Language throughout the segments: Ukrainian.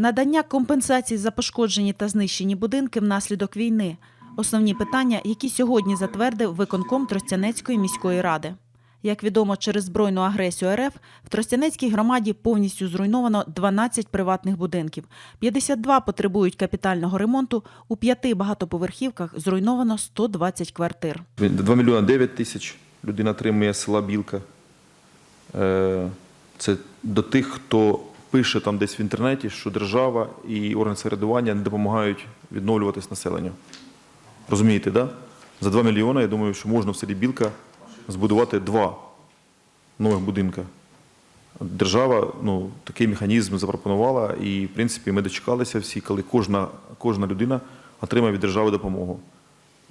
Надання компенсацій за пошкоджені та знищені будинки внаслідок війни основні питання, які сьогодні затвердив виконком Тростянецької міської ради. Як відомо, через збройну агресію РФ в Тростянецькій громаді повністю зруйновано 12 приватних будинків, 52 потребують капітального ремонту, у п'яти багатоповерхівках зруйновано 120 квартир. 2 мільйони 9 тисяч людина отримує села Білка. Е, Це до тих, хто пише там десь в інтернеті, що держава і органи самоврядування не допомагають відновлюватись населенню. Розумієте, да? За 2 мільйони, я думаю, що можна в селі Білка збудувати два нових будинка. Держава ну, такий механізм запропонувала, і, в принципі, ми дочекалися всі, коли кожна, кожна людина отримає від держави допомогу.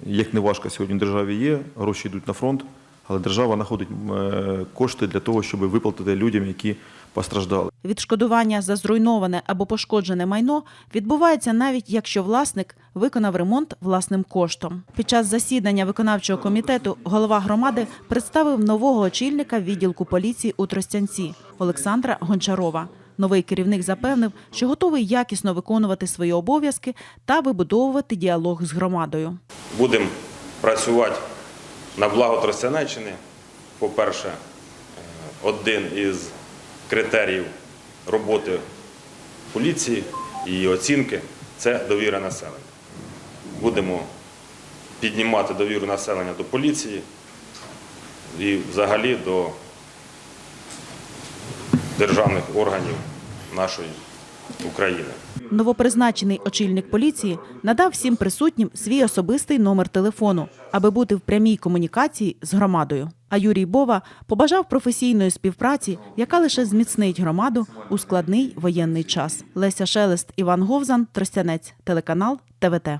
Як не важко сьогодні державі є, гроші йдуть на фронт, але держава знаходить е, кошти для того, щоб виплатити людям, які постраждали. Відшкодування за зруйноване або пошкоджене майно відбувається навіть якщо власник виконав ремонт власним коштом. Під час засідання виконавчого комітету голова громади представив нового очільника відділку поліції у Тростянці Олександра Гончарова. Новий керівник запевнив, що готовий якісно виконувати свої обов'язки та вибудовувати діалог з громадою. Будемо працювати на благо Тростянеччини. По-перше, е, один із критеріїв роботи поліції і оцінки це довіра населення. Будемо піднімати довіру населення до поліції і взагалі до державних органів нашої України. Новопризначений очільник поліції надав всім присутнім свій особистий номер телефону, аби бути в прямій комунікації з громадою. А Юрій Бова побажав професійної співпраці, яка лише зміцнить громаду у складний воєнний час. Леся Шелест, Іван Говзан, Тростянець, телеканал ТВТ.